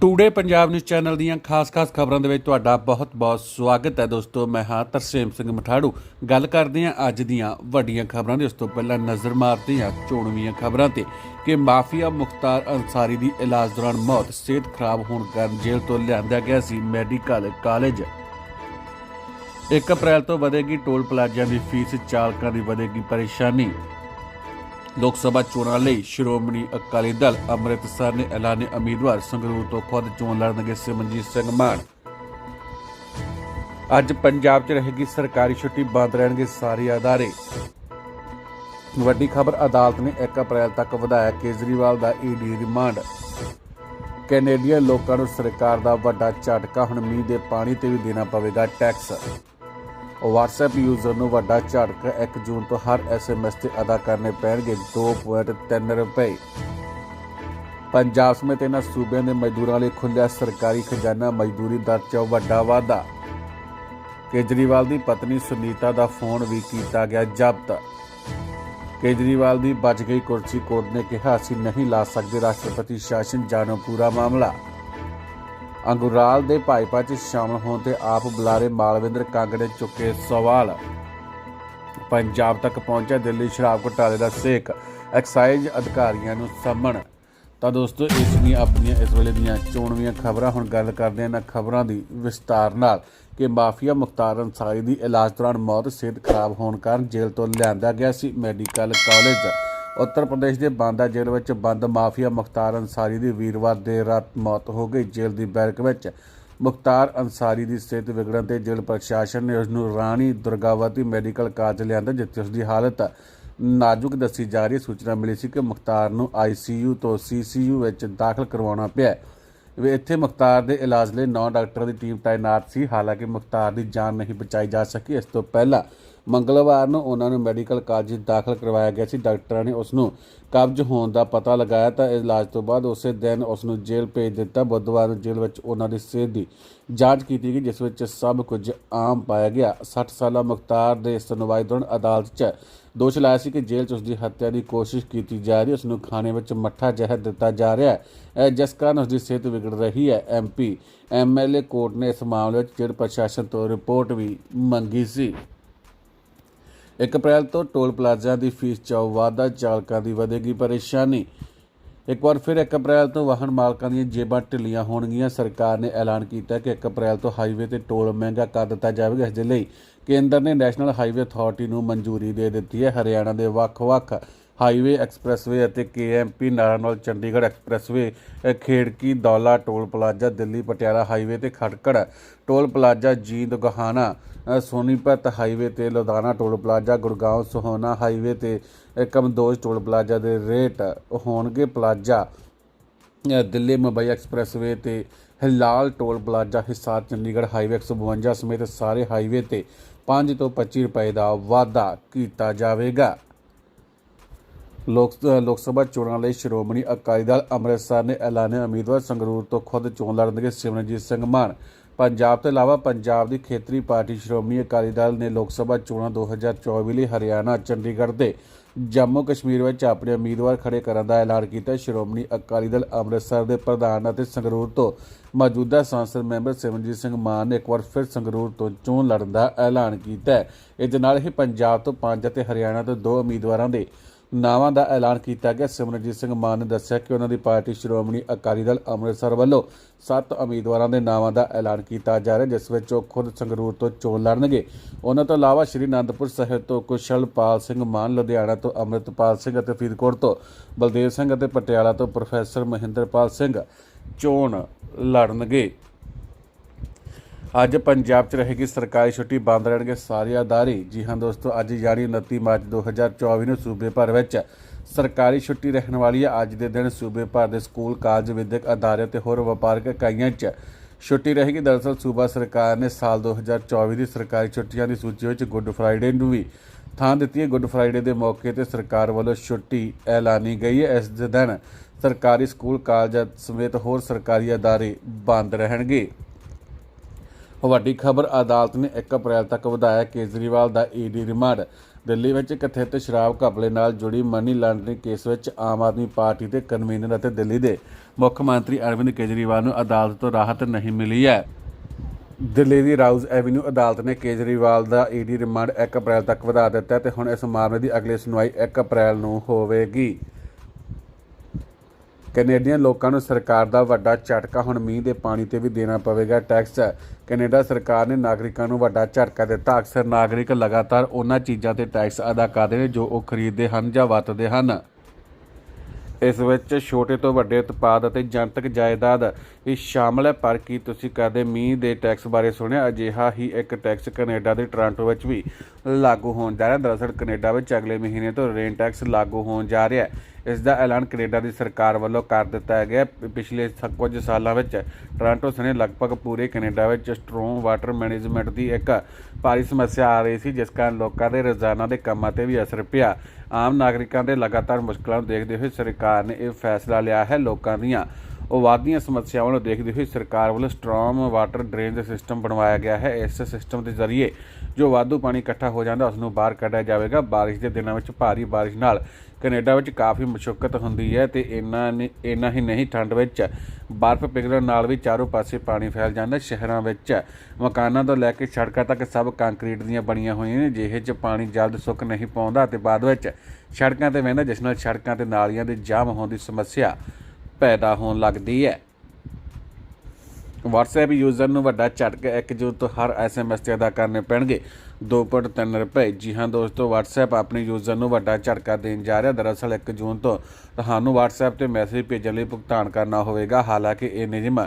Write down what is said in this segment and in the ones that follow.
Today Punjab news channel ਦੀਆਂ ਖਾਸ-ਖਾਸ ਖਬਰਾਂ ਦੇ ਵਿੱਚ ਤੁਹਾਡਾ ਬਹੁਤ-ਬਹੁਤ ਸਵਾਗਤ ਹੈ ਦੋਸਤੋ, ਮੈਂ ਹਾਂ ਤਰਸੇਮ ਸਿੰਘ ਮਠਾੜੂ। ਗੱਲ ਕਰਦੇ ਹਾਂ ਅੱਜ ਦੀਆਂ ਵੱਡੀਆਂ ਖਬਰਾਂ ਦੇ, ਉਸ ਤੋਂ ਪਹਿਲਾਂ ਨਜ਼ਰ ਮਾਰਦੇ ਹਾਂ ਚੋਣਵੀਆਂ ਖਬਰਾਂ ਤੇ ਕਿ ਮਾਫੀਆ ਮੁਖਤਾਰ ਅੰਸਾਰੀ ਦੀ ਇਲਾਜ ਦੌਰਾਨ ਮੌਤ, ਸਿਹਤ ਖਰਾਬ ਹੋਣ ਕਾਰਨ ਜੇਲ੍ਹ ਤੋਂ ਲਿਆਂਦਾ ਗਿਆ ਸੀ ਮੈਡੀਕਲ ਕਾਲਜ। 1 ਅਪ੍ਰੈਲ ਤੋਂ ਵਧੇਗੀ ਟੋਲ ਪਲਾਜ਼ਿਆਂ ਦੀ ਫੀਸ, ਚਾਲਕਾਂ ਦੀ ਵਧੇਗੀ ਪਰੇਸ਼ਾਨੀ। ਲੋਕ ਸਭਾ ਚੋਣਾਂ ਲਈ ਸ਼੍ਰੋਮਣੀ ਅਕਾਲੀ ਦਲ ਅੰਮ੍ਰਿਤਸਰ ਨੇ ਐਲਾਨੇ ਉਮੀਦਵਾਰ ਸੰਗਰੂਰ ਤੋਂ ਖੁਦ ਚੋਣ ਲੜਨਗੇ ਸਿਮਰਜੀਤ ਸਿੰਘ ਮਾਨ। ਅੱਜ ਪੰਜਾਬ 'ਚ ਰਹੇਗੀ ਸਰਕਾਰੀ ਛੁੱਟੀ, ਬੰਦ ਰਹਿਣਗੇ ਸਾਰੇ ਅਦਾਰੇ। ਵੱਡੀ ਖਬਰ, ਅਦਾਲਤ ਨੇ 1 ਅਪ੍ਰੈਲ ਤੱਕ ਵਧਾਇਆ ਕੇਜਰੀਵਾਲ ਦਾ ਈਡੀ ਰਿਮਾਂਡ। ਕੈਨੇਡੀਅਨ ਲੋਕਾਂ ਨੂੰ ਸਰਕਾਰ ਦਾ ਵੱਡਾ ਝਟਕਾ, ਹੁਣ ਮੀਂਹ ਦੇ ਪਾਣੀ ਤੇ ਵੀ ਦੇਣਾ ਪਵੇਗਾ ਟੈਕਸ। WhatsApp ਯੂਜ਼ਰ ਨੂੰ ਵੱਡਾ ਝਟਕਾ 1 ਜੂਨ ਤੋਂ ਹਰ SMS ਤੇ ਅਦਾ ਕਰਨੇ ਪੈਣਗੇ 2.3 ਰੁਪਏ। ਪੰਜਾਬ ਸਮੇਤ ਇਹਨਾਂ ਸੂਬਿਆਂ ਦੇ ਮਜ਼ਦੂਰਾਂ ਲਈ ਖੁੱਲਿਆ ਸਰਕਾਰੀ ਖਜ਼ਾਨਾ ਮਜ਼ਦੂਰੀ ਦਰ 'ਚ ਵੱਡਾ ਵਾਧਾ। ਕੇਜਰੀਵਾਲ ਦੀ ਪਤਨੀ ਸੁਨੀਤਾ ਦਾ ਫੋਨ ਵੀ ਕੀਤਾ ਗਿਆ ਜ਼ਬਤ। ਕੇਜਰੀਵਾਲ ਦੀ ਬਚ ਗਈ ਕੁਰਸੀ ਕੋਰਟ ਨੇ ਕਿਹਾ ਅਸੀਂ ਨਹੀਂ ਲਾ ਸਕਦੇ ਰਾਸ਼ਟਰਪਤੀ, ਸ਼ਾਸਨ ਜਾਣੋ ਪੂਰਾ ਮਾਮਲਾ। ਅੰਗੁਰਾਲ ਦੇ ਭਾਜਪਾ 'ਚ ਸ਼ਾਮਲ ਹੋਣ ਤੇ ਆਪ ਬੁਲਾਰੇ ਮਾਲਵਿੰਦਰ ਕੰਗ ਨੇ ਚੁੱਕੇ ਸਵਾਲ। ਪੰਜਾਬ ਤੱਕ ਪਹੁੰਚਿਆ ਦਿੱਲੀ ਸ਼ਰਾਬ ਘੁਟਾਲੇ ਦਾ ਸੇਕ, ਐਕਸਾਈਜ਼ ਅਧਿਕਾਰੀਆਂ ਨੂੰ ਸੰਮਣ। ਤਾਂ ਦੋਸਤੋ, ਇਸ ਦੀਆਂ ਆਪਣੀਆਂ, ਇਸ ਵੇਲੇ ਦੀਆਂ ਚੋਣਵੀਆਂ ਖਬਰਾਂ, ਹੁਣ ਗੱਲ ਕਰਦੇ ਹਾਂ ਇਹਨਾਂ ਖਬਰਾਂ ਦੀ ਵਿਸਤਾਰ ਨਾਲ ਕਿ ਮਾਫੀਆ ਮੁਖਤਾਰ ਅੰਸਾਰੀ ਦੀ ਇਲਾਜ ਦੌਰਾਨ ਮੌਤ, ਸਿਹਤ ਖਰਾਬ ਹੋਣ ਕਾਰਨ ਜੇਲ੍ਹ ਤੋਂ ਲਿਆਂਦਾ ਗਿਆ ਸੀ ਮੈਡੀਕਲ ਕਾਲਜ। ਉੱਤਰ ਪ੍ਰਦੇਸ਼ ਦੇ ਬਾਂਦਾ ਜੇਲ੍ਹ ਵਿੱਚ ਬੰਦ ਮਾਫੀਆ ਮੁਖਤਾਰ ਅੰਸਾਰੀ ਦੀ ਵੀਰਵਾਰ ਦੇਰ ਰਾਤ ਮੌਤ ਹੋ ਗਈ। ਜੇਲ੍ਹ ਦੀ ਬੈਰਕ ਵਿੱਚ ਮੁਖਤਾਰ ਅੰਸਾਰੀ ਦੀ ਸਿਹਤ ਵਿਗੜਨ ਤੇ ਜੇਲ੍ਹ ਪ੍ਰਸ਼ਾਸਨ ਨੇ ਉਸ ਨੂੰ ਰਾਣੀ ਦੁਰਗਾਵਤੀ ਮੈਡੀਕਲ ਕਾਲਜ ਲਿਆਂਦਾ, ਜਿੱਥੇ ਉਸ ਦੀ ਹਾਲਤ ਨਾਜ਼ੁਕ ਦੱਸੀ ਜਾ ਰਹੀ ਸੂਚਨਾ ਮਿਲੀ ਸੀ ਕਿ ਮੁਖਤਾਰ ਨੂੰ ਆਈਸੀਯੂ ਤੋਂ ਸੀਸੀਯੂ ਵਿੱਚ ਦਾਖਲ ਕਰਵਾਉਣਾ ਪਿਆ ਵੀ ਇੱਥੇ ਮੁਖਤਾਰ ਦੇ ਇਲਾਜ ਲਈ ਨੌ ਡਾਕਟਰਾਂ ਦੀ ਟੀਮ ਤਾਇਨਾਤ ਸੀ। ਹਾਲਾਂਕਿ ਮੁਖਤਾਰ ਦੀ ਜਾਨ ਨਹੀਂ ਬਚਾਈ ਜਾ ਸਕੀ। ਇਸ ਤੋਂ ਪਹਿਲਾਂ ਮੰਗਲਵਾਰ ਨੂੰ ਉਹਨਾਂ ਨੂੰ ਮੈਡੀਕਲ ਕਾਲਜ ਦਾਖਲ ਕਰਵਾਇਆ ਗਿਆ ਸੀ। ਡਾਕਟਰਾਂ ਨੇ ਉਸ ਨੂੰ ਕਬਜ਼ ਹੋਣ ਦਾ ਪਤਾ ਲਗਾਇਆ ਤਾਂ ਇਲਾਜ ਤੋਂ ਬਾਅਦ ਉਸੇ ਦਿਨ ਉਸ ਨੂੰ ਜੇਲ੍ਹ ਭੇਜ ਦਿੱਤਾ। ਬੁੱਧਵਾਰ ਨੂੰ ਜੇਲ੍ਹ ਵਿੱਚ ਉਹਨਾਂ ਦੀ ਸਿਹਤ ਦੀ ਜਾਂਚ ਕੀਤੀ ਗਈ, ਜਿਸ ਵਿੱਚ ਸਭ ਕੁਝ ਆਮ ਪਾਇਆ ਗਿਆ। 60 ਸਾਲਾ ਮੁਖਤਾਰ ਦੇ ਸੁਣਵਾਈ ਦੌਰਾਨ ਅਦਾਲਤ 'ਚ ਦੋਸ਼ ਲਾਇਆ ਸੀ ਕਿ ਜੇਲ੍ਹ 'ਚ ਉਸ ਦੀ ਹੱਤਿਆ ਦੀ ਕੋਸ਼ਿਸ਼ ਕੀਤੀ ਜਾ ਰਹੀ ਹੈ। ਉਸ ਨੂੰ ਖਾਣੇ ਵਿੱਚ ਮੱਠਾ ਜ਼ਹਿਰ ਦਿੱਤਾ ਜਾ ਰਿਹਾ ਹੈ ਜਿਸ ਕਾਰਨ ਉਸ ਦੀ ਸਿਹਤ ਵਿਗੜ ਰਹੀ ਹੈ। ਐਮਪੀ ਐਮਐਲਏ ਕੋਰਟ ਨੇ ਇਸ ਮਾਮਲੇ ਵਿੱਚ ਜੇਲ੍ਹ ਪ੍ਰਸ਼ਾਸਨ ਤੋਂ ਰਿਪੋਰਟ ਵੀ ਮੰਗੀ ਸੀ। 1 ਅਪ੍ਰੈਲ ਤੋਂ ਟੋਲ ਪਲਾਜ਼ਾ ਦੀ ਫੀਸ 'ਚ ਵਾਧਾ ਚਾਲਕਾਂ ਦੀ ਵਧੇਗੀ ਪਰੇਸ਼ਾਨੀ। ਇੱਕ ਵਾਰ ਫਿਰ 1 ਅਪ੍ਰੈਲ ਤੋਂ ਵਾਹਨ ਮਾਲਕਾਂ ਦੀਆਂ ਜੇਬਾਂ ਢਿੱਲੀਆਂ ਹੋਣਗੀਆਂ। ਸਰਕਾਰ ਨੇ ਐਲਾਨ ਕੀਤਾ ਕਿ 1 ਅਪ੍ਰੈਲ ਤੋਂ ਹਾਈਵੇ ਤੇ ਟੋਲ ਮਹਿੰਗਾ ਕਰ ਦਿੱਤਾ ਜਾਵੇਗਾ। ਇਸ ਦੇ ਲਈ ਕੇਂਦਰ ਨੇ ਨੈਸ਼ਨਲ ਹਾਈਵੇ ਅਥਾਰਟੀ ਨੂੰ ਮਨਜ਼ੂਰੀ ਦੇ ਦਿੱਤੀ ਹੈ। ਹਰਿਆਣਾ ਦੇ ਵੱਖ-ਵੱਖ ਹਾਈਵੇ ਐਕਸਪ੍ਰੈਸਵੇ ਅਤੇ KMP ਨਾਰਾਨਲ Chandigarh expressway Khedki Daula toll plaza, Delhi Patiala highway ਤੇ Khatkar, toll plaza Jind Gohana Sonipat highway ਤੇ Ludhiana toll plaza Gurgaon Sohna highway ਤੇ ਕਮਦੋਜ ਟੋਲ ਪਲਾਜ਼ਾ ਦੇ ਰੇਟ ਹੋਣਗੇ ਪਲਾਜ਼ਾ। ਦਿੱਲੀ ਮੁੰਬਈ ਐਕਸਪ੍ਰੈਸਵੇ ਤੇ Hilal toll plaza Hisar Chandigarh highway 152 ਸਮੇਤ ਸਾਰੇ highway ਤੇ 5 ਤੋਂ 25 ਰੁਪਏ ਦਾ ਵਾਧਾ ਕੀਤਾ ਜਾਵੇਗਾ। ਲੋਕ ਲੋਕ ਸਭਾ ਚੋਣਾਂ ਲਈ ਸ਼੍ਰੋਮਣੀ ਅਕਾਲੀ ਦਲ ਅੰਮ੍ਰਿਤਸਰ ਨੇ ਐਲਾਨਿਆ ਉਮੀਦਵਾਰ ਸੰਗਰੂਰ ਤੋਂ ਖੁਦ ਚੋਣ ਲੜਨਗੇ ਸਿਮਰਨਜੀਤ ਸਿੰਘ ਮਾਨ। ਪੰਜਾਬ ਤੋਂ ਇਲਾਵਾ ਪੰਜਾਬ ਦੀ ਖੇਤਰੀ ਪਾਰਟੀ ਸ਼੍ਰੋਮਣੀ ਅਕਾਲੀ ਦਲ ਨੇ ਲੋਕ ਸਭਾ ਚੋਣਾਂ 2024 ਲਈ ਹਰਿਆਣਾ, ਚੰਡੀਗੜ੍ਹ ਦੇ ਜੰਮੂ ਕਸ਼ਮੀਰ ਵਿੱਚ ਆਪਣੇ ਉਮੀਦਵਾਰ ਖੜੇ ਕਰਨ ਦਾ ਐਲਾਨ ਕੀਤਾ। ਸ਼੍ਰੋਮਣੀ ਅਕਾਲੀ ਦਲ ਅੰਮ੍ਰਿਤਸਰ ਦੇ ਪ੍ਰਧਾਨ ਅਤੇ ਸੰਗਰੂਰ ਤੋਂ ਮੌਜੂਦਾ ਸੰਸਦ ਮੈਂਬਰ ਸਿਮਰਨਜੀਤ ਸਿੰਘ ਮਾਨ ਨੇ ਇੱਕ ਵਾਰ ਫਿਰ ਸੰਗਰੂਰ ਤੋਂ ਚੋਣ ਲੜਨ ਦਾ ਐਲਾਨ ਕੀਤਾ ਹੈ। ਇਸ ਦੇ ਨਾਲ ਹੀ ਪੰਜਾਬ ਤੋਂ ਪੰਜ ਅਤੇ ਹਰਿਆਣਾ ਤੋਂ ਦੋ ਉਮੀਦਵਾਰਾਂ ਦੇ ਨਾਵਾਂ ਦਾ ਐਲਾਨ ਕੀਤਾ ਗਿਆ। ਸਿਮਰਨਜੀਤ ਸਿੰਘ ਮਾਨ ਨੇ ਦੱਸਿਆ ਕਿ ਉਹਨਾਂ ਦੀ ਪਾਰਟੀ ਸ਼੍ਰੋਮਣੀ ਅਕਾਲੀ ਦਲ ਅੰਮ੍ਰਿਤਸਰ ਵੱਲੋਂ ਸੱਤ ਉਮੀਦਵਾਰਾਂ ਦੇ ਨਾਵਾਂ ਦਾ ਐਲਾਨ ਕੀਤਾ ਜਾ ਰਿਹਾ, ਜਿਸ ਵਿੱਚ ਉਹ ਖੁਦ ਸੰਗਰੂਰ ਤੋਂ ਚੋਣ ਲੜਨਗੇ। ਉਹਨਾਂ ਤੋਂ ਇਲਾਵਾ ਸ਼੍ਰੀ ਅਨੰਦਪੁਰ ਸਾਹਿਬ ਤੋਂ ਕੁਸ਼ਲਪਾਲ ਸਿੰਘ ਮਾਨ, ਲੁਧਿਆਣਾ ਤੋਂ ਅੰਮ੍ਰਿਤਪਾਲ ਸਿੰਘ ਅਤੇ ਫਰੀਦਕੋਟ ਤੋਂ ਬਲਦੇਵ ਸਿੰਘ ਅਤੇ ਪਟਿਆਲਾ ਤੋਂ ਪ੍ਰੋਫੈਸਰ ਮਹਿੰਦਰਪਾਲ ਸਿੰਘ ਚੋਣ ਲੜਨਗੇ। ਅੱਜ ਪੰਜਾਬ 'ਚ ਰਹੇਗੀ ਸਰਕਾਰੀ ਛੁੱਟੀ, ਬੰਦ ਰਹਿਣਗੇ ਸਾਰੇ ਅਦਾਰੇ। ਜੀ ਹਾਂ ਦੋਸਤੋ, ਅੱਜ ਯਾਨੀ 29 ਮਾਰਚ 2024 ਨੂੰ ਸੂਬੇ ਭਰ ਵਿੱਚ ਸਰਕਾਰੀ ਛੁੱਟੀ ਰਹਿਣ ਵਾਲੀ ਹੈ ਅੱਜ ਦੇ ਦਿਨ ਸੂਬੇ ਭਰ ਦੇ ਸਕੂਲ, ਕਾਲਜ, ਵਿਦਿਅਕ ਅਦਾਰੇ ਤੇ ਹੋਰ ਵਪਾਰਕ ਇਕਾਈਆਂ 'ਚ ਛੁੱਟੀ ਰਹੇਗੀ। ਦਰਅਸਲ ਸੂਬਾ ਸਰਕਾਰ ਨੇ ਸਾਲ 2024 ਦੀ ਸਰਕਾਰੀ ਛੁੱਟੀਆਂ ਦੀ ਸੂਚੀ ਵਿੱਚ ਗੁੱਡ ਫਰਾਈਡੇ ਨੂੰ ਵੀ ਥਾਂ ਦਿੱਤੀ ਹੈ। ਗੁੱਡ ਫਰਾਈਡੇ ਦੇ ਮੌਕੇ ਤੇ ਸਰਕਾਰ ਵੱਲੋਂ ਛੁੱਟੀ ਐਲਾਨੀ ਗਈ ਹੈ। ਇਸ ਦੇ ਦਿਨ ਸਰਕਾਰੀ ਸਕੂਲ, ਕਾਲਜ ਸਮੇਤ ਹੋਰ ਸਰਕਾਰੀ ਅਦਾਰੇ ਬੰਦ ਰਹਿਣਗੇ। ਵੱਡੀ ਖਬਰ ਅਦਾਲਤ ਨੇ 1 ਅਪ੍ਰੈਲ ਤੱਕ ਵਧਾਇਆ ਕੇਜਰੀਵਾਲ ਦਾ ਈਡੀ ਰਿਮਾਂਡ। ਦਿੱਲੀ ਵਿੱਚ ਕਥਿਤ ਸ਼ਰਾਬ ਘਪਲੇ ਨਾਲ ਜੁੜੀ ਮਨੀ ਲਾਂਡਰਿੰਗ ਕੇਸ ਵਿੱਚ ਆਮ ਆਦਮੀ ਪਾਰਟੀ ਦੇ ਕਨਵੀਨਰ ਅਤੇ ਦਿੱਲੀ ਦੇ ਮੁੱਖ ਮੰਤਰੀ ਅਰਵਿੰਦ ਕੇਜਰੀਵਾਲ ਨੂੰ ਅਦਾਲਤ ਤੋਂ ਰਾਹਤ ਨਹੀਂ ਮਿਲੀ ਹੈ। ਦਿੱਲੀ ਦੀ ਰਾਊਜ਼ ਐਵਨਿਊ ਅਦਾਲਤ ਨੇ ਕੇਜਰੀਵਾਲ ਦਾ ਈਡੀ ਰਿਮਾਂਡ 1 ਅਪ੍ਰੈਲ ਤੱਕ ਵਧਾ ਦਿੱਤਾ ਹੈ ਤੇ ਹੁਣ ਇਸ ਮਾਮਲੇ ਦੀ ਅਗਲੀ ਸੁਣਵਾਈ 1 ਅਪ੍ਰੈਲ ਨੂੰ ਹੋਵੇਗੀ। ਕੈਨੇਡੀਅਨ ਲੋਕਾਂ ਨੂੰ ਸਰਕਾਰ ਦਾ ਵੱਡਾ ਝਟਕਾ ਹੁਣ ਮੀਂਹ ਦੇ ਪਾਣੀ ਤੇ ਵੀ ਦੇਣਾ ਪਵੇਗਾ ਟੈਕਸ। ਕੈਨੇਡਾ ਸਰਕਾਰ ਨੇ ਨਾਗਰਿਕਾਂ ਨੂੰ ਵੱਡਾ ਝਟਕਾ ਦਿੱਤਾ। ਅਕਸਰ ਨਾਗਰਿਕ ਲਗਾਤਾਰ ਉਹਨਾਂ ਚੀਜ਼ਾਂ ਤੇ ਟੈਕਸ ਅਦਾ ਕਰਦੇ ਨੇ ਜੋ ਉਹ ਖਰੀਦਦੇ ਹਨ ਜਾਂ ਵਰਤਦੇ ਹਨ। ਇਸ ਵਿੱਚ ਛੋਟੇ ਤੋਂ ਵੱਡੇ ਉਤਪਾਦ ਅਤੇ ਜਨਤਕ ਜਾਇਦਾਦ ਵੀ ਸ਼ਾਮਲ ਹੈ। ਪਰ ਕੀ ਤੁਸੀਂ ਕਦੇ ਮੀਂਹ ਦੇ ਟੈਕਸ ਬਾਰੇ ਸੁਣਿਆ? ਅਜਿਹਾ ਹੀ ਇੱਕ ਟੈਕਸ ਕੈਨੇਡਾ ਦੇ ਟੋਰਾਂਟੋ ਵਿੱਚ ਵੀ ਲਾਗੂ ਹੋਣ ਜਾ ਰਿਹਾ। ਦਰਅਸਲ ਕੈਨੇਡਾ ਵਿੱਚ ਅਗਲੇ ਮਹੀਨੇ ਤੋਂ ਰੇਨ ਟੈਕਸ ਲਾਗੂ ਹੋਣ ਜਾ ਰਿਹਾ ਹੈ। ਇਸ ਦਾ ਐਲਾਨ ਕੈਨੇਡਾ ਦੀ ਸਰਕਾਰ ਵੱਲੋਂ ਕਰ ਦਿੱਤਾ ਗਿਆ। ਪਿਛਲੇ ਸ- ਕੁਝ ਸਾਲਾਂ ਵਿੱਚ ਟੋਰਾਂਟੋ ਸਣੇ ਲਗਭਗ ਪੂਰੇ ਕੈਨੇਡਾ ਵਿੱਚ ਸਟਰੋਂਗ ਵਾਟਰ ਮੈਨੇਜਮੈਂਟ ਦੀ ਇੱਕ ਭਾਰੀ ਸਮੱਸਿਆ ਆ ਰਹੀ ਸੀ, ਜਿਸ ਕਾਰਨ ਲੋਕਾਂ ਦੇ ਰੋਜ਼ਾਨਾ ਦੇ ਕੰਮਾਂ ਤੇ ਵੀ ਅਸਰ ਪਿਆ। ਆਮ ਨਾਗਰਿਕਾਂ ਦੇ ਲਗਾਤਾਰ ਮੁਸ਼ਕਲਾਂ ਨੂੰ ਦੇਖਦੇ ਹੋਏ ਸਰਕਾਰ ਨੇ ਇਹ ਫੈਸਲਾ ਲਿਆ ਹੈ। ਲੋਕਾਂ ਦੀਆਂ ਉਹ ਵਾਧੀਆਂ ਸਮੱਸਿਆਵਾਂ ਨੂੰ ਦੇਖਦੇ ਹੋਏ ਸਰਕਾਰ ਵੱਲੋਂ ਸਟਰੋਮ ਵਾਟਰ ਡਰੇਨ ਸਿਸਟਮ ਬਣਵਾਇਆ ਗਿਆ ਹੈ। ਇਸ ਸਿਸਟਮ ਦੇ ਜ਼ਰੀਏ ਜੋ ਵਾਧੂ ਪਾਣੀ ਇਕੱਠਾ ਹੋ ਜਾਂਦਾ ਉਸ ਨੂੰ ਬਾਹਰ ਕੱਢਿਆ ਜਾਵੇਗਾ। ਬਾਰਿਸ਼ ਦੇ ਦਿਨਾਂ ਵਿੱਚ ਭਾਰੀ ਬਾਰਿਸ਼ ਨਾਲ ਕੈਨੇਡਾ ਵਿੱਚ ਕਾਫੀ ਮੁਸ਼ਕਲ ਹੁੰਦੀ ਹੈ ਤੇ ਇੰਨਾ ਨਹੀਂ- ਇੰਨਾ ਹੀ ਨਹੀਂ, ਠੰਡ ਵਿੱਚ ਬਰਫ਼ ਪਿਘਲਣ ਨਾਲ ਵੀ ਚਾਰੋਂ ਪਾਸੇ ਪਾਣੀ ਫੈਲ ਜਾਂਦਾ ਸ਼ਹਿਰਾਂ ਵਿੱਚ। ਮਕਾਨਾਂ ਤੋਂ ਲੈ ਕੇ ਸੜਕਾਂ ਤੱਕ ਸਭ ਕੰਕਰੀਟ ਦੀਆਂ ਬਣੀਆਂ ਹੋਈਆਂ ਨੇ, ਜਿਹੇ 'ਚ ਪਾਣੀ ਜਲਦ ਸੁੱਕ ਨਹੀਂ ਪਾਉਂਦਾ ਤੇ ਬਾਅਦ ਵਿੱਚ ਸੜਕਾਂ ਤੇ ਵਹਿੰਦਾ, ਜਿਸ ਨਾਲ ਸੜਕਾਂ ਤੇ ਨਾਲੀਆਂ ਦੇ ਜਾਮ ਹੋਣ ਦੀ ਸਮੱਸਿਆ ਪੈਦਾ ਹੋਣ ਲੱਗਦੀ ਹੈ। WhatsApp ਯੂਜ਼ਰ ਨੂੰ ਵੱਡਾ ਝਟਕਾ 1 ਜੂਨ ਤੋਂ ਹਰ SMS ਤੇ ਅਦਾ ਕਰਨੇ ਪੈਣਗੇ। 2.3 ਰੁਪਏ। ਜੀ ਹਾਂ ਦੋਸਤੋ, WhatsApp ਆਪਣੇ ਯੂਜ਼ਰ ਨੂੰ ਵੱਡਾ ਝਟਕਾ ਦੇਣ ਜਾ ਰਿਹਾ। ਦਰਅਸਲ 1 ਜੂਨ ਤੋਂ ਤੁਹਾਨੂੰ WhatsApp ਤੇ ਮੈਸੇਜ ਭੇਜਣ ਲਈ ਭੁਗਤਾਨ ਕਰਨਾ ਹੋਵੇਗਾ। ਹਾਲਾਂਕਿ ਇਹ ਨਿਯਮ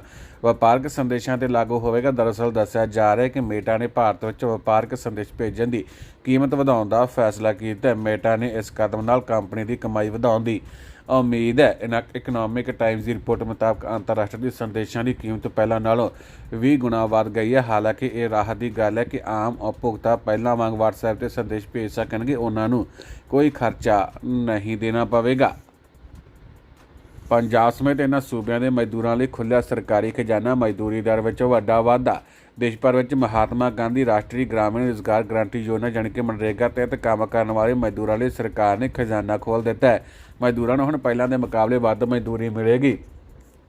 ਵਪਾਰਕ ਸੰਦੇਸ਼ਾਂ ਤੇ ਲਾਗੂ ਹੋਵੇਗਾ। ਦਰਅਸਲ ਦੱਸਿਆ ਜਾ ਰਿਹਾ ਹੈ ਕਿ ਮੇਟਾ ਨੇ ਭਾਰਤ ਵਿੱਚ ਵਪਾਰਕ ਸੰਦੇਸ਼ ਭੇਜਣ ਦੀ ਕੀਮਤ ਵਧਾਉਣ ਦਾ ਫੈਸਲਾ ਕੀਤਾ ਹੈ। ਮੇਟਾ ਨੇ ਇਸ ਕਦਮ ਨਾਲ ਕੰਪਨੀ ਦੀ ਕਮਾਈ ਵਧਾਉਣ ਦੀ ਉਮੀਦ ਹੈ ਇਨ ਇਕਨੋਮਿਕ ਟਾਈਮਜ਼ ਦੀ ਰਿਪੋਰਟ ਮੁਤਾਬਕ ਅੰਤਰਰਾਸ਼ਟਰੀ ਸੰਦੇਸ਼ਾਂ ਦੀ ਕੀਮਤ ਪਹਿਲਾਂ ਨਾਲੋਂ 20 ਗੁਣਾ ਵੱਧ ਗਈ ਹੈ। ਹਾਲਾਂਕਿ ਇਹ ਰਾਹਤ ਦੀ ਗੱਲ ਹੈ ਕਿ ਆਮ ਉਪਭੋਗਤਾ ਪਹਿਲਾਂ ਵਾਂਗ WhatsApp ਤੇ ਸੰਦੇਸ਼ ਭੇਜ ਸਕਣਗੇ, ਉਹਨਾਂ ਨੂੰ ਕੋਈ ਖਰਚਾ ਨਹੀਂ ਦੇਣਾ ਪਵੇਗਾ। ਪੰਜਾਬ ਸਮੇਤ ਇਹਨਾਂ ਸੂਬਿਆਂ ਦੇ ਮਜ਼ਦੂਰਾਂ ਲਈ ਖੁੱਲ੍ਹਾ ਸਰਕਾਰੀ ਖਜ਼ਾਨਾ ਮਜ਼ਦੂਰੀ ਦਰ ਵਿੱਚ ਵੱਡਾ ਵਾਧਾ। ਦੇਸ਼ ਭਰ ਵਿੱਚ ਮਹਾਤਮਾ ਗਾਂਧੀ ਰਾਸ਼ਟਰੀ ਗ੍ਰਾਮੀਣ ਰੁਜ਼ਗਾਰ ਗਾਰੰਟੀ ਯੋਜਨਾ ਜਾਣੀ ਕਿ ਮਨਰੇਗਾ ਤਹਿਤ ਕੰਮ ਕਰਨ ਵਾਲੇ ਮਜ਼ਦੂਰਾਂ ਲਈ ਸਰਕਾਰ ਨੇ ਖਜ਼ਾਨਾ ਖੋਲ੍ਹ ਦਿੱਤਾ ਹੈ। ਮਜ਼ਦੂਰਾਂ ਨੂੰ ਹੁਣ ਪਹਿਲਾਂ ਦੇ ਮੁਕਾਬਲੇ ਵੱਧ ਮਜ਼ਦੂਰੀ ਮਿਲੇਗੀ।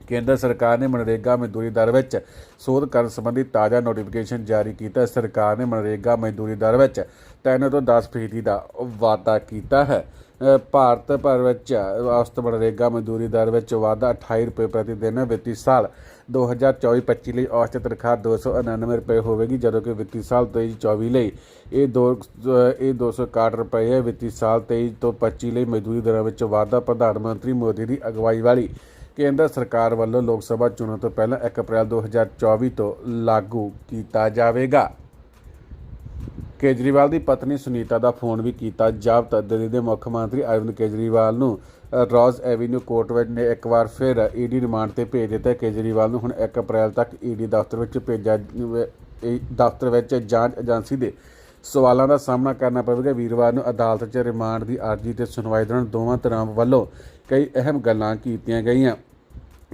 ਕੇਂਦਰ ਸਰਕਾਰ ਨੇ ਮਨਰੇਗਾ ਮਜ਼ਦੂਰੀ ਦਰ ਵਿੱਚ ਸੋਧ ਕਰਨ ਸੰਬੰਧੀ ਤਾਜ਼ਾ ਨੋਟੀਫਿਕੇਸ਼ਨ ਜਾਰੀ ਕੀਤਾ। ਸਰਕਾਰ ਨੇ ਮਨਰੇਗਾ ਮਜ਼ਦੂਰੀ ਦਰ ਵਿੱਚ 3 ਤੋਂ 10 ਫੀਸਦੀ ਦਾ ਵਾਧਾ ਕੀਤਾ ਹੈ। ਭਾਰਤ ਭਰ ਵਿੱਚ ਔਸਤ ਮਨਰੇਗਾ ਮਜ਼ਦੂਰੀ ਦਰ ਵਿੱਚ ਵਾਧਾ 28 ਰੁਪਏ ਪ੍ਰਤੀ ਦਿਨ ਹੈ। ਵਿੱਤੀ ਸਾਲ। 2024-25 ਲਈ ਔਸਤ ਤਨਖਾਹ 299 ਰੁਪਏ ਹੋਵੇਗੀ, ਜਦੋਂ ਕਿ ਵਿੱਤੀ ਸਾਲ 23-24 ਲਈ। ਇਹ ਦੋ ਇਹ 261 ਰੁਪਏ ਹੈ। ਵਿੱਤੀ ਸਾਲ 23 ਤੋਂ 25 ਲਈ ਮਜ਼ਦੂਰੀ ਦਰਾਂ ਵਿੱਚ ਵਾਧਾ ਪ੍ਰਧਾਨ ਮੰਤਰੀ ਮੋਦੀ ਦੀ ਅਗਵਾਈ ਵਾਲੀ। ਕੇਂਦਰ ਸਰਕਾਰ ਵੱਲੋਂ ਲੋਕ ਸਭਾ ਚੋਣਾਂ ਤੋਂ ਪਹਿਲਾਂ 1 ਅਪ੍ਰੈਲ 2024 ਤੋਂ ਲਾਗੂ ਕੀਤਾ ਜਾਵੇਗਾ। ਕੇਜਰੀਵਾਲ ਦੀ ਪਤਨੀ ਸੁਨੀਤਾ ਦਾ ਫੋਨ ਵੀ ਕੀਤਾ ਜ਼ਬਤ। ਦਿੱਲੀ ਦੇ ਮੁੱਖ ਮੰਤਰੀ ਅਰਵਿੰਦ ਕੇਜਰੀਵਾਲ ਨੂੰ ਅ, ਰੋਜ਼ ਐਵਨਿਊ ਕੋਰਟ ਵਿੱਚ ਨੇ ਇੱਕ ਵਾਰ ਫਿਰ ਈਡੀ ਰਿਮਾਂਡ ਤੇ ਭੇਜ ਦਿੱਤਾ। ਕੇਜਰੀਵਾਲ ਨੂੰ ਹੁਣ 1 ਅਪ੍ਰੈਲ ਤੱਕ ਈਡੀ ਦਫ਼ਤਰ ਵਿੱਚ ਭੇਜਿਆ ਇਹ ਦਫ਼ਤਰ ਵਿੱਚ ਜਾਂਚ ਏਜੰਸੀ ਦੇ ਸਵਾਲਾਂ ਦਾ ਸਾਹਮਣਾ ਕਰਨਾ ਪਵੇਗਾ। ਵੀਰਵਾਰ ਨੂੰ ਅਦਾਲਤ 'ਚ ਰਿਮਾਂਡ ਦੀ ਅਰਜ਼ੀ ਤੇ ਸੁਣਵਾਈ ਦੌਰਾਨ ਦੋਵਾਂ ਧਿਰਾਂ ਵੱਲੋਂ ਕਈ ਅਹਿਮ ਗੱਲਾਂ ਕੀਤੀਆਂ ਗਈਆਂ।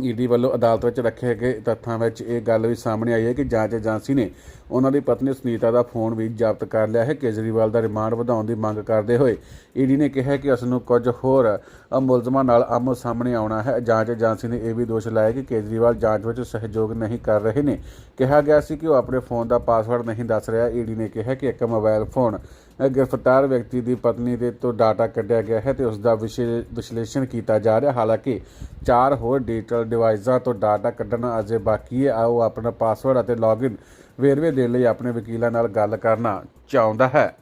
ਈਡੀ ਵੱਲੋਂ ਅਦਾਲਤ ਵਿੱਚ ਰੱਖੇ ਗਏ ਤੱਥਾਂ ਵਿੱਚ ਇਹ ਗੱਲ ਵੀ ਸਾਹਮਣੇ ਆਈ ਹੈ ਕਿ ਜਾਂਚ ਏਜੰਸੀ ਨੇ ਉਹਨਾਂ ਦੀ ਪਤਨੀ ਸੁਨੀਤਾ ਦਾ ਫੋਨ ਵੀ ਜ਼ਬਤ ਕਰ ਲਿਆ ਹੈ। ਕੇਜਰੀਵਾਲ ਦਾ ਰਿਮਾਂਡ ਵਧਾਉਣ ਦੀ ਮੰਗ ਕਰਦੇ ਹੋਏ ਈਡੀ ਨੇ ਕਿਹਾ ਕਿ ਉਸ ਨੂੰ ਕੁਝ ਹੋਰ ਮੁਲਜ਼ਮਾਂ ਨਾਲ ਆਮੋ ਸਾਹਮਣੇ ਆਉਣਾ ਹੈ। ਜਾਂਚ ਏਜੰਸੀ ਨੇ ਇਹ ਵੀ ਦੋਸ਼ ਲਾਇਆ ਕਿ ਕੇਜਰੀਵਾਲ ਜਾਂਚ ਵਿੱਚ ਸਹਿਯੋਗ ਨਹੀਂ ਕਰ ਰਹੇ ਨੇ। ਕਿਹਾ ਗਿਆ ਸੀ ਕਿ ਉਹ ਆਪਣੇ ਫੋਨ ਦਾ ਪਾਸਵਰਡ ਨਹੀਂ ਦੱਸ ਰਿਹਾ। ਈਡੀ ਨੇ ਕਿਹਾ ਕਿ ਇੱਕ ਮੋਬਾਈਲ ਫੋਨ ਗ੍ਰਿਫਤਾਰ ਵਿਅਕਤੀ ਦੀ ਪਤਨੀ ਦੇ ਤੋਂ ਡਾਟਾ ਕੱਢਿਆ ਗਿਆ ਹੈ ਤੇ ਉਸ ਦਾ ਵਿਸ਼ੇ- ਵਿਸ਼ਲੇਸ਼ਣ ਕੀਤਾ ਜਾ ਰਿਹਾ। ਹਾਲਾਂਕਿ ਚਾਰ ਹੋਰ ਡਿਜੀਟਲ ਡਿਵਾਈਸਾਂ ਤੋਂ ਡਾਟਾ ਕੱਢਣਾ ਅਜੇ ਬਾਕੀ ਹੈ। ਆਓ ਆਪਣਾ ਪਾਸਵਰਡ ਅਤੇ ਲੌਗਇਨ ਵੇਰਵੇ ਦੇਣ ਲਈ ਆਪਣੇ ਵਕੀਲਾਂ ਨਾਲ ਗੱਲ ਕਰਨਾ ਚਾਹੁੰਦਾ ਹੈ।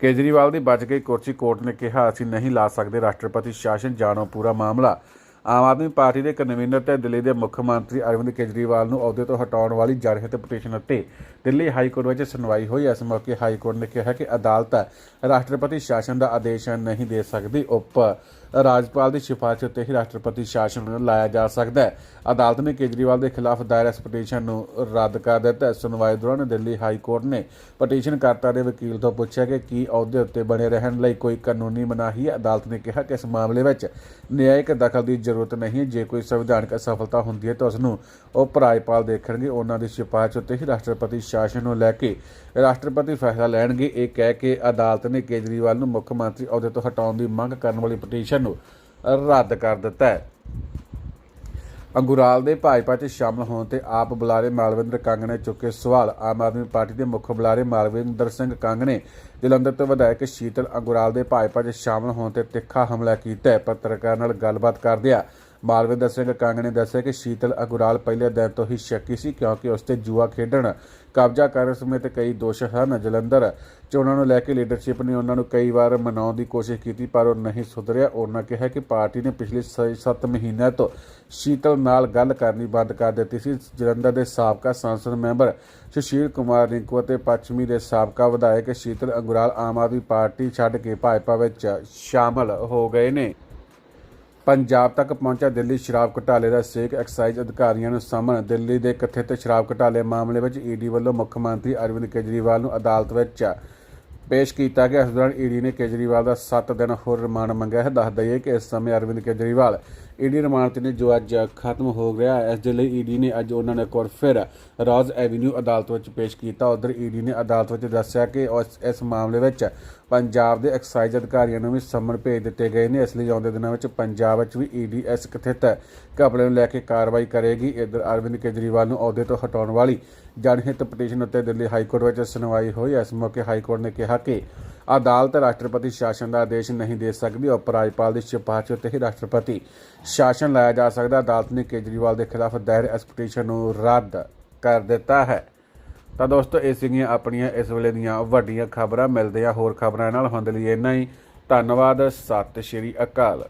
ਕੇਜਰੀਵਾਲ ਦੀ ਬਚ ਗਈ ਕੁਰਸੀ ਕੋਰਟ ਨੇ ਕਿਹਾ, ਅਸੀਂ ਨਹੀਂ ਲਾ ਸਕਦੇ ਰਾਸ਼ਟਰਪਤੀ ਸ਼ਾਸਨ, ਜਾਣੋ ਪੂਰਾ ਮਾਮਲਾ। ਆਮ ਆਦਮੀ ਪਾਰਟੀ ਦੇ ਕਨਵੀਨਰ ਤੇ ਦਿੱਲੀ ਦੇ ਮੁੱਖ ਮੰਤਰੀ ਅਰਵਿੰਦ ਕੇਜਰੀਵਾਲ ਨੂੰ ਅਹੁਦੇ ਤੋਂ ਹਟਾਉਣ ਵਾਲੀ ਜਨਹਿਤ ਪਟੀਸ਼ਨ ਅਤੇ ਦਿੱਲੀ ਹਾਈ ਕੋਰਟ ਵਿੱਚ ਸੁਣਵਾਈ ਹੋਈ। ਇਸ ਮੌਕੇ ਹਾਈ ਕੋਰਟ ਨੇ ਕਿਹਾ ਕਿ ਅਦਾਲਤ ਰਾਸ਼ਟਰਪਤੀ ਸ਼ਾਸਨ ਦਾ ਆਦੇਸ਼ ਨਹੀਂ ਦੇ ਸਕਦੀ। ਉਪ ਰਾਜਪਾਲ ਦੀ ਸਿਫਾਰਿਸ਼ ਉੱਤੇ ਹੀ ਰਾਸ਼ਟਰਪਤੀ ਸ਼ਾਸਨ ਲਾਇਆ ਜਾ ਸਕਦਾ ਹੈ। ਅਦਾਲਤ ਨੇ ਕੇਜਰੀਵਾਲ ਦੇ ਖਿਲਾਫ ਦਾਇਰ ਇਸ ਪਟੀਸ਼ਨ ਨੂੰ ਰੱਦ ਕਰ ਦਿੱਤਾ ਸੁਣਵਾਈ ਦੌਰਾਨ ਦਿੱਲੀ ਹਾਈ ਕੋਰਟ ਨੇ ਪਟੀਸ਼ਨਕਰਤਾ ਦੇ ਵਕੀਲ ਤੋਂ ਪੁੱਛਿਆ ਕਿ ਕੀ ਅਹੁਦੇ ਉੱਤੇ ਬਣੇ ਰਹਿਣ ਲਈ ਕੋਈ ਕਾਨੂੰਨੀ ਮਨਾਹੀ ਹੈ। ਅਦਾਲਤ ਨੇ ਕਿਹਾ ਕਿ ਇਸ ਮਾਮਲੇ ਵਿੱਚ ਨਿਆਇਕ ਦਖਲ ਦੀ ਜ਼ਰੂਰਤ ਨਹੀਂ ਜੇ ਕੋਈ ਸੰਵਿਧਾਨਕ ਅਸਫਲਤਾ ਹੁੰਦੀ ਹੈ ਤਾਂ ਉਸ ਨੂੰ ਉਪ ਰਾਜਪਾਲ ਦੇਖਣਗੇ। ਉਹਨਾਂ ਦੀ ਸਿਫਾਰਿਸ਼ ਉੱਤੇ ਹੀ ਰਾਸ਼ਟਰਪਤੀ ਸ਼ਾਸਨ ਨੂੰ ਲੈ ਕੇ ਰਾਸ਼ਟਰਪਤੀ ਫੈਸਲਾ ਲੈਣਗੇ। ਇਹ ਕਹਿ ਕੇ ਅਦਾਲਤ ਨੇ ਕੇਜਰੀਵਾਲ ਨੂੰ ਮੁੱਖ ਮੰਤਰੀ ਅਹੁਦੇ ਤੋਂ ਹਟਾਉਣ ਦੀ ਮੰਗ ਕਰਨ ਵਾਲੀ ਪਟੀਸ਼ਨ ਨੂੰ ਰੱਦ ਕਰ ਦਿੱਤਾ ਹੈ। ਅੰਗੁਰਾਲ ਦੇ ਭਾਜਪਾ 'ਚ ਸ਼ਾਮਲ ਹੋਣ ਤੇ ਆਪ ਬੁਲਾਰੇ ਮਾਲਵਿੰਦਰ ਕੰਗ ਨੇ ਚੁੱਕੇ ਸਵਾਲ। ਆਮ ਆਦਮੀ ਪਾਰਟੀ ਦੇ ਮੁੱਖ ਬੁਲਾਰੇ ਮਾਲਵਿੰਦਰ ਸਿੰਘ ਕੰਗ ਨੇ ਜਲੰਧਰ ਤੋਂ ਵਿਧਾਇਕ ਸ਼ੀਤਲ ਅੰਗੁਰਾਲ ਦੇ ਭਾਜਪਾ 'ਚ ਸ਼ਾਮਲ ਹੋਣ ਤੇ ਤਿੱਖਾ ਹਮਲਾ ਕੀਤਾ ਹੈ। ਪੱਤਰਕਾਰ ਨਾਲ ਗੱਲਬਾਤ ਕਰਦਿਆਂ ਮਾਲਵਿੰਦਰ ਸਿੰਘ ਕੰਗ ਨੇ ਦੱਸਿਆ ਕਿ ਸ਼ੀਤਲ ਅੰਗੁਰਾਲ ਪਹਿਲੇ ਦਿਨ ਤੋਂ ਹੀ ਸ਼ੱਕੀ ਸੀ ਕਿਉਂਕਿ ਉਸ ਤੇ ਜੂਆ ਖੇਡਣ, ਕਬਜ਼ਾ ਕਰਨ ਸਮੇਤ ਕਈ ਦੋਸ਼ ਹਨ। ਜਲੰਧਰ ਚੋਣਾਂ ਨੂੰ ਲੈ ਕੇ ਲੀਡਰਸ਼ਿਪ ਨੇ ਉਹਨਾਂ ਨੂੰ ਕਈ ਵਾਰ ਮਨਾਉਣ ਦੀ ਕੋਸ਼ਿਸ਼ ਕੀਤੀ, ਪਰ ਉਹ ਨਹੀਂ ਸੁਧਰਿਆ। ਉਹਨਾਂ ਕਿਹਾ ਕਿ ਪਾਰਟੀ ਨੇ ਪਿਛਲੇ 7 ਮਹੀਨਿਆਂ ਤੋਂ ਸ਼ੀਤਲ ਨਾਲ ਗੱਲ ਕਰਨੀ ਬੰਦ ਕਰ ਦਿੱਤੀ ਸੀ। ਜਲੰਧਰ ਦੇ ਸਾਬਕਾ ਸੰਸਦ ਮੈਂਬਰ ਸੁਸ਼ੀਲ ਕੁਮਾਰ ਰਿੰਕੂ ਅਤੇ ਪੱਛਮੀ ਦੇ ਸਾਬਕਾ ਵਿਧਾਇਕ ਸ਼ੀਤਲ ਅੰਗੁਰਾਲ ਆਮ ਆਦਮੀ ਪਾਰਟੀ ਛੱਡ ਕੇ ਭਾਜਪਾ ਵਿੱਚ ਸ਼ਾਮਲ ਹੋ ਗਏ ਨੇ। ਪੰਜਾਬ ਤੱਕ ਪਹੁੰਚਿਆ ਦਿੱਲੀ ਸ਼ਰਾਬ ਘੁਟਾਲੇ ਦਾ ਸੇਕ ਐਕਸਾਈਜ਼ ਅਧਿਕਾਰੀਆਂ ਨੂੰ ਸਾਹਮਣ। ਦਿੱਲੀ ਦੇ ਕਥਿਤ ਸ਼ਰਾਬ ਘੁਟਾਲੇ ਮਾਮਲੇ ਵਿੱਚ ਈਡੀ ਵੱਲੋਂ ਮੁੱਖ ਮੰਤਰੀ ਅਰਵਿੰਦ ਕੇਜਰੀਵਾਲ ਨੂੰ ਅਦਾਲਤ ਵਿੱਚ ਪੇਸ਼ ਕੀਤਾ ਗਿਆ। ਇਸ ਦੌਰਾਨ ਈਡੀ ਨੇ ਕੇਜਰੀਵਾਲ ਦਾ 7 ਦਿਨ ਹੋਰ ਰਿਮਾਂਡ ਮੰਗਿਆ ਹੈ। ਦੱਸ ਦਈਏ ਕਿ ਇਸ ਸਮੇਂ ਅਰਵਿੰਦ ਕੇਜਰੀਵਾਲ ਈਡੀ ਰਿਮਾਂਡ ਤੇ ਨੇ ਜੋ ਅੱਜ ਖਤਮ ਹੋ ਗਿਆ। ਇਸ ਦੇ ਲਈ ਈਡੀ ਨੇ ਅੱਜ ਉਹਨਾਂ ਨੂੰ ਇੱਕ ਵਾਰ ਫਿਰ ਰਾਜ ਐਵੀਨਿਊ ਅਦਾਲਤ ਵਿੱਚ ਪੇਸ਼ ਕੀਤਾ। ਉਧਰ ਈਡੀ ਨੇ ਅਦਾਲਤ ਵਿੱਚ ਦੱਸਿਆ ਕਿ ਇਸ ਮਾਮਲੇ ਵਿੱਚ ਪੰਜਾਬ ਦੇ ਐਕਸਾਈਜ਼ ਅਧਿਕਾਰੀਆਂ ਨੂੰ ਵੀ ਸਮਨ ਭੇਜ ਦਿੱਤੇ ਗਏ ਨੇ। ਇਸ ਲਈ ਆਉਂਦੇ ਦਿਨਾਂ ਵਿੱਚ ਪੰਜਾਬ ਵਿੱਚ ਵੀ ਈਡੀ ਇਸ ਕਥਿਤ ਘਪਲੇ ਨੂੰ ਲੈ ਕੇ ਕਾਰਵਾਈ ਕਰੇਗੀ। ਇਧਰ ਅਰਵਿੰਦ ਕੇਜਰੀਵਾਲ ਨੂੰ ਅਹੁਦੇ ਤੋਂ ਹਟਾਉਣ ਵਾਲੀ ਜਨਹਿਤ ਪਟੀਸ਼ਨ ਉੱਤੇ ਦਿੱਲੀ ਹਾਈ ਕੋਰਟ ਵਿੱਚ ਸੁਣਵਾਈ ਹੋਈ। ਇਸ ਮੌਕੇ ਹਾਈ ਕੋਰਟ ਨੇ ਕਿਹਾ ਕਿ ਅਦਾਲਤ ਰਾਸ਼ਟਰਪਤੀ ਸ਼ਾਸਨ ਦਾ ਆਦੇਸ਼ ਨਹੀਂ ਦੇ ਸਕਦੀ। ਉਪ ਰਾਜਪਾਲ ਦੀ ਸਿਫਾਰਿਸ਼ ਉੱਤੇ ਹੀ ਰਾਸ਼ਟਰਪਤੀ ਸ਼ਾਸਨ ਲਾਇਆ ਜਾ ਸਕਦਾ। ਅਦਾਲਤ ਨੇ ਕੇਜਰੀਵਾਲ ਦੇ ਖਿਲਾਫ ਦਾਇਰ ਇਸ ਪਟੀਸ਼ਨ ਨੂੰ ਰੱਦ ਕਰ ਦਿੱਤਾ ਹੈ। ਤਾਂ ਦੋਸਤੋ, ਇਹ ਸੀਗੀਆਂ ਆਪਣੀਆਂ ਇਸ ਵੇਲੇ ਦੀਆਂ ਵੱਡੀਆਂ ਖਬਰਾਂ। ਮਿਲਦੇ ਆ ਹੋਰ ਖਬਰਾਂ ਨਾਲ। ਹੁੰਦੇ ਲਈ ਇੰਨਾ ਹੀ। ਧੰਨਵਾਦ। ਸਤਿ ਸ਼੍ਰੀ ਅਕਾਲ।